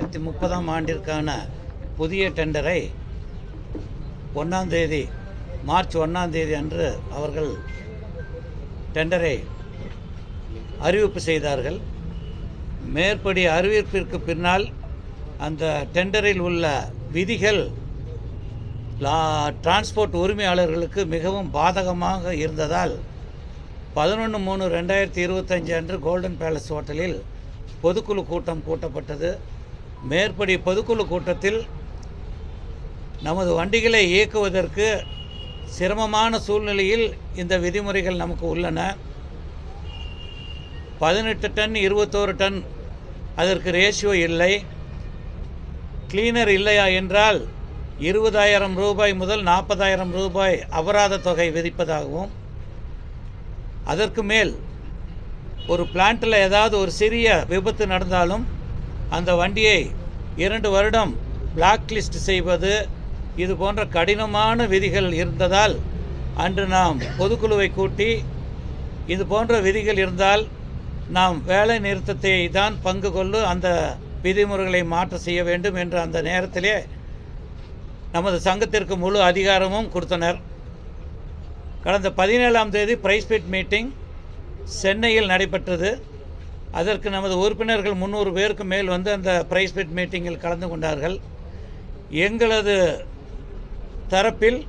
ரெண்டாயிரத்தி முப்பதாம் ஆண்டிற்கான புதிய டெண்டரை ஒன்றாம் தேதி மார்ச் ஒன்றாம் தேதி அன்று அவர்கள் டெண்டரை அறிவிப்பு செய்தார்கள். மேற்படி அறிவிப்பிற்கு பின்னால் அந்த டெண்டரில் உள்ள விதிகள் டிரான்ஸ்போர்ட் உரிமையாளர்களுக்கு மிகவும் பாதகமாக இருந்ததால் பதினொன்று மூணு ரெண்டாயிரத்தி இருபத்தஞ்சு அன்று கோல்டன் பேலஸ் ஹோட்டலில் பொதுக்குழு கூட்டம் கூட்டப்பட்டது. மேற்படி பொதுக்குழு கூட்டத்தில் நமது வண்டிகளை இயக்குவதற்கு சிரமமான சூழ்நிலையில் இந்த விதிமுறைகள் நமக்கு உள்ளன. பதினெட்டு டன் இருபத்தோரு டன் அதற்கு ரேஷியோ இல்லை. கிளீனர் இல்லையா என்றால் இருபதாயிரம் ரூபாய் முதல் நாற்பதாயிரம் ரூபாய் அபராத தொகை விதிப்பதாகவும் அதற்கு மேல் ஒரு பிளான்ட்டில் ஏதாவது ஒரு சிறிய விபத்து நடந்தாலும் அந்த வண்டியை இரண்டு வருடம் பிளாக் லிஸ்ட் செய்வது இது போன்ற கடினமான விதிகள் இருந்ததால் அன்று நாம் பொதுக்குழுவை கூட்டி இது போன்ற விதிகள் இருந்தால் நாம் வேலை நிறுத்தத்தை தான் பங்கு கொள்ளு அந்த விதிமுறைகளை மாற்ற செய்ய வேண்டும் என்று அந்த நேரத்திலே நமது சங்கத்திற்கு முழு அதிகாரமும் கொடுத்தனர். கடந்த பதினேழாம் தேதி பிரைஸ்பீட் மீட்டிங் சென்னையில் நடைபெற்றது. அதற்கு நமது உறுப்பினர்கள் முந்நூறு பேருக்கு மேல் வந்து அந்த பிரைஸ்பீட் மீட்டிங்கில் கலந்து கொண்டார்கள். எங்களது தரப்பில்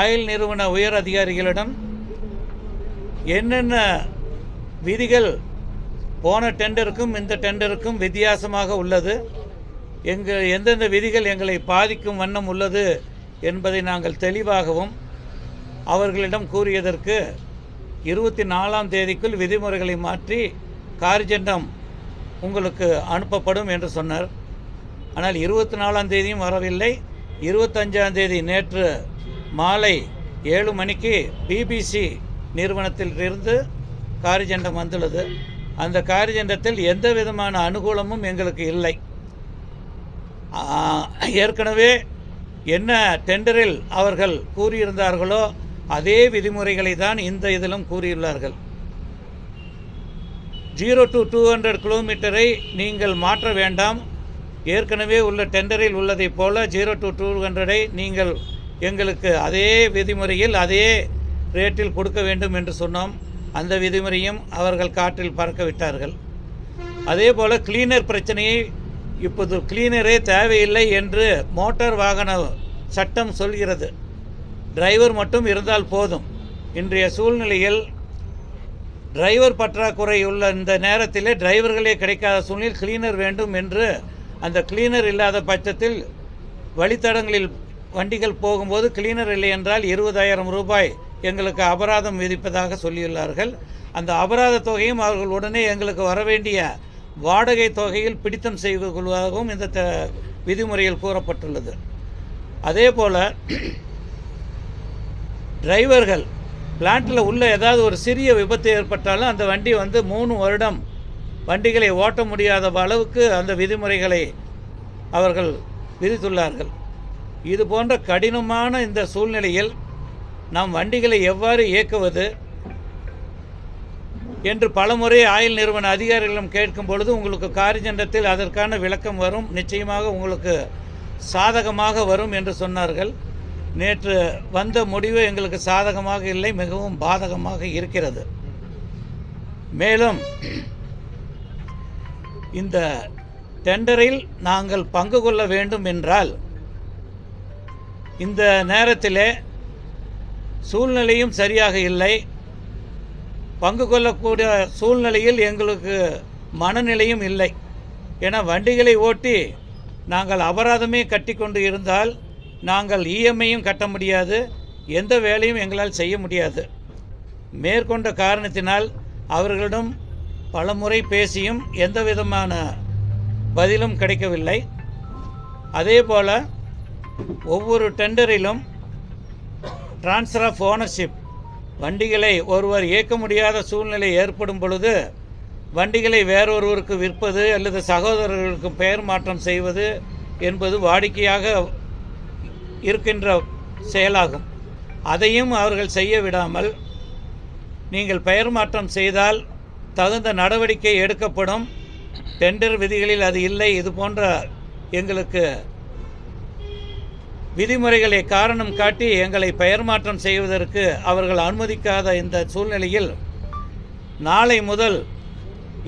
ஆயில் நிறுவன உயர் அதிகாரிகளிடம் என்னென்ன விதிகள் போன டெண்டருக்கும் இந்த டெண்டருக்கும் வித்தியாசமாக உள்ளது எங்கள் எந்தெந்த விதிகள் எங்களை பாதிக்கும் வண்ணம் உள்ளது என்பதை நாங்கள் தெளிவாகவும் அவர்களிடம் கூறியதற்கு இருபத்தி நாலாம் தேதிக்குள் விதிமுறைகளை மாற்றி கார்ஜெண்டம் உங்களுக்கு அனுப்பப்படும் என்று சொன்னார். ஆனால் இருபத்தி நாலாம் தேதியும் வரவில்லை. இருபத்தஞ்சாம் தேதி நேற்று மாலை ஏழு மணிக்கு பிபிசி நிறுவனத்தில் இருந்து காரிஜெண்டம் வந்துள்ளது. அந்த காரிஜெண்டத்தில் எந்த விதமான அனுகூலமும் எங்களுக்கு இல்லை. ஏற்கனவே என்ன டெண்டரில் அவர்கள் கூறியிருந்தார்களோ அதே விதிமுறைகளை தான் இந்த இதிலும் கூறியுள்ளார்கள். ஜீரோ டு டூ ஹண்ட்ரட் கிலோமீட்டரை நீங்கள் மாற்ற வேண்டாம். ஏற்கனவே உள்ள டெண்டரில் உள்ளதைப் போல ஜீரோ டு டூ ஹண்ட்ரடை நீங்கள் எங்களுக்கு அதே விதிமுறையில் அதே ரேட்டில் கொடுக்க வேண்டும் என்று சொன்னோம். அந்த விதிமுறையும் அவர்கள் காற்றில் பறக்க விட்டார்கள். அதே போல் கிளீனர் பிரச்சனையை இப்போது கிளீனரே தேவையில்லை என்று மோட்டார் வாகன சட்டம் சொல்கிறது. டிரைவர் மட்டும் இருந்தால் போதும். இன்றைய சூழ்நிலையில் டிரைவர் பற்றாக்குறை உள்ள இந்த நேரத்திலே டிரைவர்களே கிடைக்காத சூழ்நிலையில் கிளீனர் வேண்டும் என்று அந்த கிளீனர் இல்லாத பட்சத்தில் வழித்தடங்களில் வண்டிகள் போகும்போது கிளீனர் இல்லை என்றால் இருபதாயிரம் ரூபாய் எங்களுக்கு அபராதம் விதிப்பதாக சொல்லியுள்ளார்கள். அந்த அபராத தொகையும் அவர்கள் உடனே எங்களுக்கு வர வேண்டிய வாடகை தொகையில் பிடித்தம் செய்து கொள்வதாகவும் இந்த த விதிமுறையில் கூறப்பட்டுள்ளது. அதே போல் டிரைவர்கள் பிளான்ட்டில் உள்ள ஏதாவது ஒரு சிறிய விபத்து ஏற்பட்டாலும் அந்த வண்டி வந்து மூணு வருடம் வண்டிகளை ஓட்ட முடியாத அளவுக்கு அந்த விதிமுறைகளை அவர்கள் விதித்துள்ளார்கள். இது போன்ற கடினமான இந்த சூழ்நிலையில் நாம் வண்டிகளை எவ்வாறு இயக்குவது என்று பலமுறை ஆயில் நிறுவன அதிகாரிகளிடம் கேட்கும் பொழுது உங்களுக்கு காரிஜண்டத்தில் அதற்கான விளக்கம் வரும் நிச்சயமாக உங்களுக்கு சாதகமாக வரும் என்று சொன்னார்கள். நேற்று வந்த முடிவு எங்களுக்கு சாதகமாக இல்லை மிகவும் பாதகமாக இருக்கிறது. மேலும் இந்த டெண்டரில் நாங்கள் பங்கு கொள்ள வேண்டும் என்றால் இந்த நேரத்திலே சூழ்நிலையும் சரியாக இல்லை. பங்கு கொள்ளக்கூடிய சூழ்நிலையில் எங்களுக்கு மனநிலையும் இல்லை. என வண்டிகளை ஓட்டி நாங்கள் அபராதமே கட்டி கொண்டு இருந்தால் நாங்கள் இஎம்ஐயும் கட்ட முடியாது எந்த வேலையும் எங்களால் செய்ய முடியாது. மேற்கொண்ட காரணத்தினால் அவர்களிடம் பலமுறை பேசியும் எந்த விதமான பதிலும் கிடைக்கவில்லை. அதே போல் ஒவ்வொரு டெண்டரிலும் டிரான்ஸ்ஃபர் ஆஃப் ஓனர்ஷிப் வண்டிகளை ஒருவர் இயக்க முடியாத சூழ்நிலை ஏற்படும் பொழுது வண்டிகளை வேறொருவருக்கு விற்பது அல்லது சகோதரர்களுக்கு பெயர் மாற்றம் செய்வது என்பது வாடிக்கையாக இருக்கின்ற செயலாகும். அதையும் அவர்கள் செய்ய விடாமல் நீங்கள் பெயர் மாற்றம் செய்தால் தகுந்த நடவடிக்கை எடுக்கப்படும். டெண்டர் விதிகளில் அது இல்லை. இது போன்ற எங்களுக்கு விதிமுறைகளை காரணம் காட்டி எங்களை பெயர் மாற்றம் செய்வதற்கு அவர்கள் அனுமதிக்காத இந்த சூழ்நிலையில் நாளை முதல்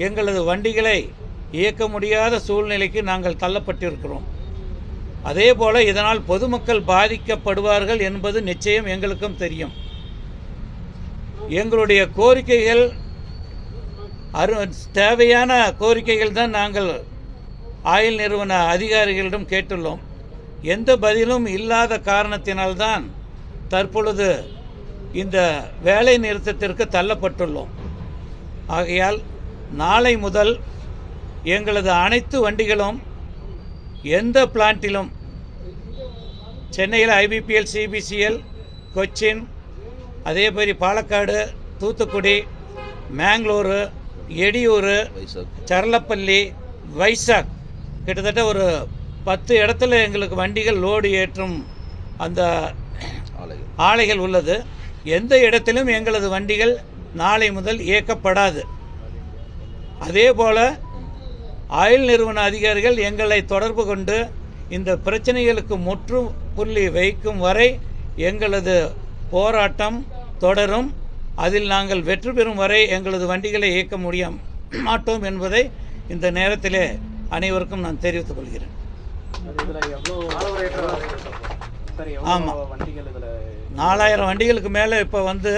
எங்களது வண்டிகளை இயக்க முடியாத சூழ்நிலைக்கு நாங்கள் தள்ளப்பட்டிருக்கிறோம். அதே போல் இதனால் பொதுமக்கள் பாதிக்கப்படுவார்கள் என்பது நிச்சயம் எங்களுக்கும் தெரியும். எங்களுடைய கோரிக்கைகள் அரு தேவையான கோரிக்கைகள் தான் நாங்கள் ஆயில் நிறுவன அதிகாரிகளிடம் கேட்டுள்ளோம். எந்த பதிலும் இல்லாத காரணத்தினால்தான் தற்பொழுது இந்த வேலை நிறுத்தத்திற்கு தள்ளப்பட்டுள்ளோம். ஆகையால் நாளை முதல் எங்களது அனைத்து வண்டிகளும் எந்த பிளான்ட்டிலும் சென்னையில் ஐபிபிஎல் சிபிசிஎல் கொச்சின் அதே மாதிரி பாலக்காடு தூத்துக்குடி மேங்களூரு எடியூர் சரளப்பள்ளி வைசாக். கிட்டத்தட்ட ஒரு பத்து இடத்துல எங்களுக்கு வண்டிகள் லோடு ஏற்றும் அந்த ஆலைகள் உள்ளது. எந்த இடத்திலும் எங்களது வண்டிகள் நாளை முதல் இயக்கப்படாது. அதே போல் ஆயில் நிறுவன அதிகாரிகள் எங்களை தொடர்பு கொண்டு இந்த பிரச்சனைகளுக்கு முற்றுப்புள்ளி வைக்கும் வரை எங்களது போராட்டம் தொடரும். அதில் நாங்கள் வெற்றி பெறும் வரை எங்களது வண்டிகளை இயக்க முடிய மாட்டோம் என்பதை இந்த நேரத்திலே அனைவருக்கும் நான் தெரிவித்துக் கொள்கிறேன். ஆமாம் நாலாயிரம் வண்டிகளுக்கு மேலே இப்போ வந்து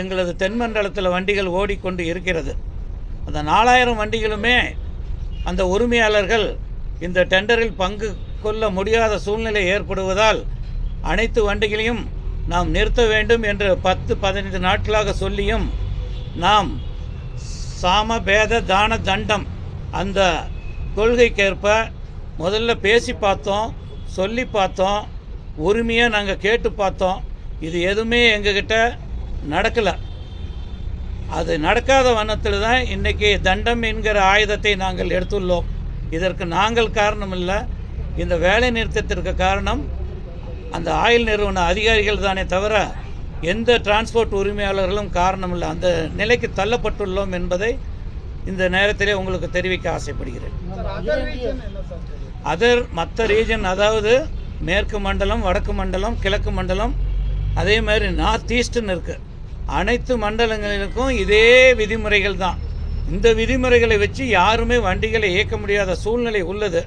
எங்களது தென்மண்டலத்தில் வண்டிகள் ஓடிக்கொண்டு இருக்கிறது. அந்த நாலாயிரம் வண்டிகளுமே அந்த உரிமையாளர்கள் இந்த டெண்டரில் பங்கு கொள்ள முடியாத சூழ்நிலை ஏற்படுவதால் அனைத்து வண்டிகளையும் நாம் நிறுத்த வேண்டும் என்று பத்து பதினைந்து நாட்களாக சொல்லியும் நாம் சாமபேத தான தண்டம் அந்த கொள்கைக்கேற்ப முதல்ல பேசி பார்த்தோம் சொல்லி பார்த்தோம் உரிமையாக நாங்கள் கேட்டு பார்த்தோம். இது எதுவுமே எங்ககிட்ட நடக்கலை. அது நடக்காத வண்ணத்தில் தான் இன்றைக்கி தண்டம் என்கிற ஆயுதத்தை நாங்கள் எடுத்துள்ளோம். இதற்கு நாங்கள் காரணம் இல்லை இந்த வேலை நிறுத்தத்திற்கு காரணம் அந்த ஆயில் நிறுவன அதிகாரிகள் தானே தவிர எந்த டிரான்ஸ்போர்ட் உரிமையாளர்களும் காரணம் இல்லை அந்த நிலைக்கு தள்ளப்பட்டுள்ளோம் என்பதை இந்த நேரத்திலே உங்களுக்கு தெரிவிக்க ஆசைப்படுகிறேன். அதர் மற்ற ரீஜன் அதாவது மேற்கு மண்டலம் வடக்கு மண்டலம் கிழக்கு மண்டலம் அதே மாதிரி நார்த் ஈஸ்ட்னு இருக்குது அனைத்து மண்டலங்களுக்கும் இதே விதிமுறைகள் தான். இந்த விதிமுறைகளை வச்சு யாருமே வண்டிகளை இயக்க முடியாத சூழ்நிலை உள்ளது.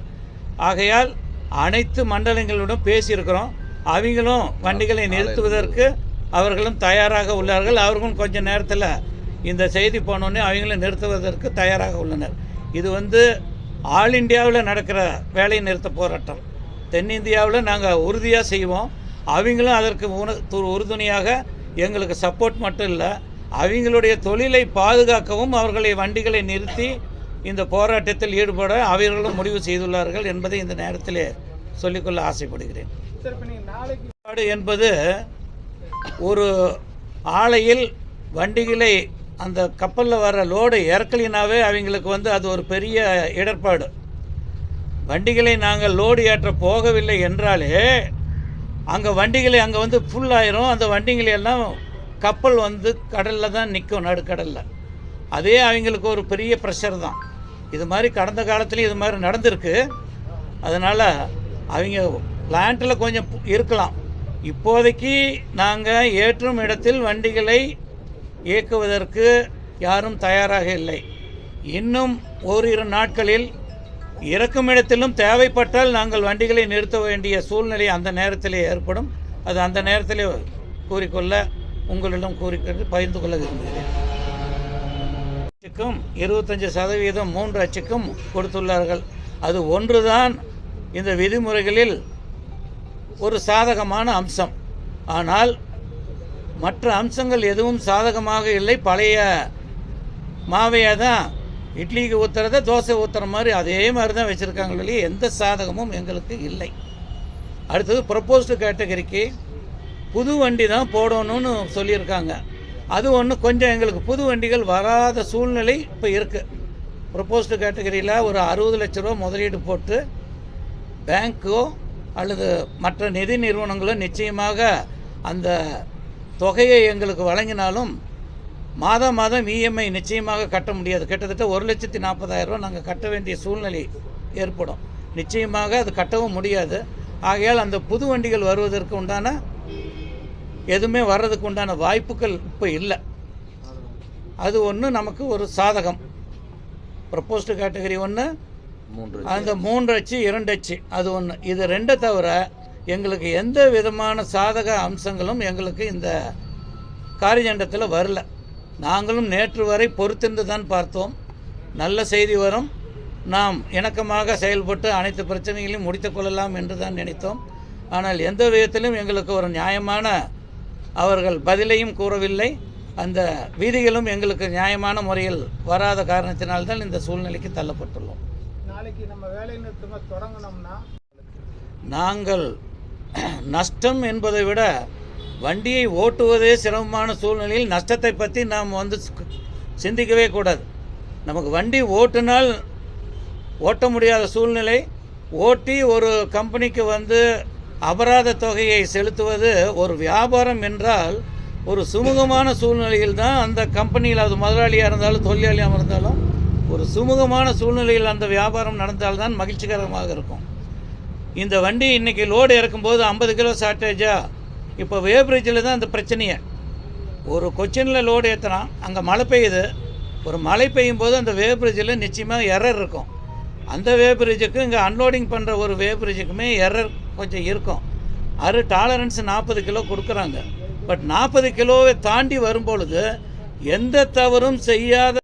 ஆகையால் அனைத்து மண்டலங்களுடன் பேசியிருக்கிறோம். அவங்களும் வண்டிகளை நிறுத்துவதற்கு அவர்களும் தயாராக உள்ளார்கள். அவர்களும் கொஞ்ச நேரத்தில் இந்த செய்தி போனோடனே அவங்களும் நிறுத்துவதற்கு தயாராக உள்ளனர். இது வந்து ஆல் இந்தியாவில் நடக்கிற வேலை நிறுத்த போராட்டம். தென்னிந்தியாவில் நாங்கள் உறுதியாக செய்வோம். அவங்களும் அதற்கு உண- து- உறுதுணையாக எங்களுக்கு சப்போர்ட் மட்டும் இல்லை அவங்களுடைய தொழிலை பாதுகாக்கவும் அவர்களை வண்டிகளை நிறுத்தி இந்த போராட்டத்தில் ஈடுபட அவர்களும் முடிவு செய்துள்ளார்கள் என்பதை இந்த நேரத்தில் சொல்லிக்கொள்ள ஆசைப்படுகிறேன். ஏற்பாடு என்பது ஒரு ஆலையில் வண்டிகளை அந்த கப்பலில் வர லோடு இறக்கலினாவே அவங்களுக்கு வந்து அது ஒரு பெரிய இடர்பாடு. வண்டிகளை நாங்கள் லோடு ஏற்ற போகவில்லை என்றாலே அங்கே வண்டிகளை அங்கே வந்து ஃபுல்லாயிரும் அந்த வண்டிகளை எல்லாம் கப்பல் வந்து கடலில் தான் நிற்கும் நடுக்கடலில். அதே அவங்களுக்கு ஒரு பெரிய ப்ரெஷர் தான். இது மாதிரி கடந்த காலத்துலேயும் இது மாதிரி நடந்திருக்கு. அதனால் அவங்க பிளான்ட்டில் கொஞ்சம் இருக்கலாம். இப்போதைக்கு நாங்கள் ஏற்றும் இடத்தில் வண்டிகளை இயக்குவதற்கு யாரும் தயாராக இல்லை. இன்னும் ஓரிரு நாட்களில் இறக்கும் இடத்திலும் தேவைப்பட்டால் நாங்கள் வண்டிகளை நிறுத்த வேண்டிய சூழ்நிலை அந்த நேரத்திலே ஏற்படும். அது அந்த நேரத்தில் கூறிக்கொள்ள உங்களிடம் கூறிக்கொண்டு பகிர்ந்து கொள்ள விரும்புகிறேன். அச்சுக்கும் இருபத்தஞ்சு சதவீதம் மூன்று அச்சுக்கும் கொடுத்துள்ளார்கள். அது ஒன்றுதான் இந்த விதிமுறைகளில் ஒரு சாதகமான அம்சம். ஆனால் மற்ற அம்சங்கள் எதுவும் சாதகமாக இல்லை. பழைய மாவையை தான் இட்லிக்கு ஊற்றுறத தோசை ஊற்றுற மாதிரி அதே மாதிரி தான் வச்சுருக்காங்களே எந்த சாதகமும் எங்களுக்கு இல்லை. அடுத்தது ப்ரப்போஸ்டு கேட்டகரிக்கு புது வண்டி தான் போடணும்னு சொல்லியிருக்காங்க. அது ஒன்று கொஞ்சம் எங்களுக்கு புது வண்டிகள் வராத சூழ்நிலை இப்போ இருக்குது ப்ரப்போஸ்டு கேட்டகரியில் ஒரு அறுபது லட்ச ரூபா முதலீடு போட்டு பேங்க்கோ அல்லது மற்ற நிதி நிறுவனங்களோ நிச்சயமாக அந்த தொகையை எங்களுக்கு வழங்கினாலும் மாதம் மாதம் இஎம்ஐ நிச்சயமாக கட்ட முடியாது. கிட்டத்தட்ட ஒரு லட்சத்தி நாற்பதாயிரம் ரூபா நாங்கள் கட்ட வேண்டிய சூழ்நிலை ஏற்படும். நிச்சயமாக அது கட்டவும் முடியாது. ஆகையால் அந்த புது வண்டிகள் வருவதற்கு உண்டான எதுவுமே வர்றதுக்கு உண்டான வாய்ப்புகள் இப்போ இல்லை. அது ஒன்று நமக்கு ஒரு சாதகம். ப்ரப்போஸ்டு கேட்டகரி ஒன்று மூன்று அந்த மூன்று அச்சு இரண்டு அச்சு அது ஒன்று இது ரெண்டை தவிர எங்களுக்கு எந்த விதமான சாதக அம்சங்களும் எங்களுக்கு இந்த காரிஜண்டத்தில் வரல. நாங்களும் நேற்று வரை பொறுத்திருந்து தான் பார்த்தோம். நல்ல செய்தி வரும். நாம் இணக்கமாக செயல்பட்டு அனைத்து பிரச்சனைகளையும் முடித்துக் கொள்ளலாம் என்று தான் நினைத்தோம். ஆனால் எந்த விதத்திலும் எங்களுக்கு ஒரு நியாயமான அவர்கள் பதிலையும் கூறவில்லை. அந்த வீதிகளும் எங்களுக்கு நியாயமான முறையில் வராத காரணத்தினால்தான் இந்த சூழ்நிலைக்கு தள்ளப்பட்டுள்ளோம். நாளைக்கு நம்ம வேலை தொடங்கினோம்னா நாங்கள் நஷ்டம் என்பதை விட வண்டியை ஓட்டுவதே சிரமமான சூழ்நிலையில் நஷ்டத்தை பற்றி நாம் வந்து சிந்திக்கவே கூடாது. நமக்கு வண்டி ஓட்டுனால் ஓட்ட முடியாத சூழ்நிலை. ஓட்டி ஒரு கம்பெனிக்கு வந்து அபராத தொகையை செலுத்துவது ஒரு வியாபாரம் என்றால் ஒரு சுமூகமான சூழ்நிலையில் தான் அந்த கம்பெனியில் அது முதலாளியாக இருந்தாலும் தொழிலாளியாக இருந்தாலும் ஒரு சுமூகமான சூழ்நிலையில் அந்த வியாபாரம் நடந்தால்தான் மகிழ்ச்சிகரமாக இருக்கும். இந்த வண்டி இன்றைக்கி லோடு இறக்கும்போது ஐம்பது கிலோ ஷார்ட்டேஜாக இப்போ வே பிரிட்ஜில் தான் அந்த பிரச்சனையே. ஒரு கொச்சினில் லோடு ஏற்றுறான் அங்கே மழை பெய்யுது. ஒரு மழை பெய்யும் போது அந்த வே பிரிட்ஜில் நிச்சயமாக எரர் இருக்கும். அந்த வே பிரிட்ஜுக்கு இங்கே அன்லோடிங் பண்ணுற ஒரு வே பிரிட்ஜுக்குமே எரர் கொஞ்சம் இருக்கும். அது டாலரன்ஸ் நாற்பது கிலோ கொடுக்குறாங்க. பட் நாற்பது கிலோவை தாண்டி வரும்பொழுது எந்த தவறும் செய்யாத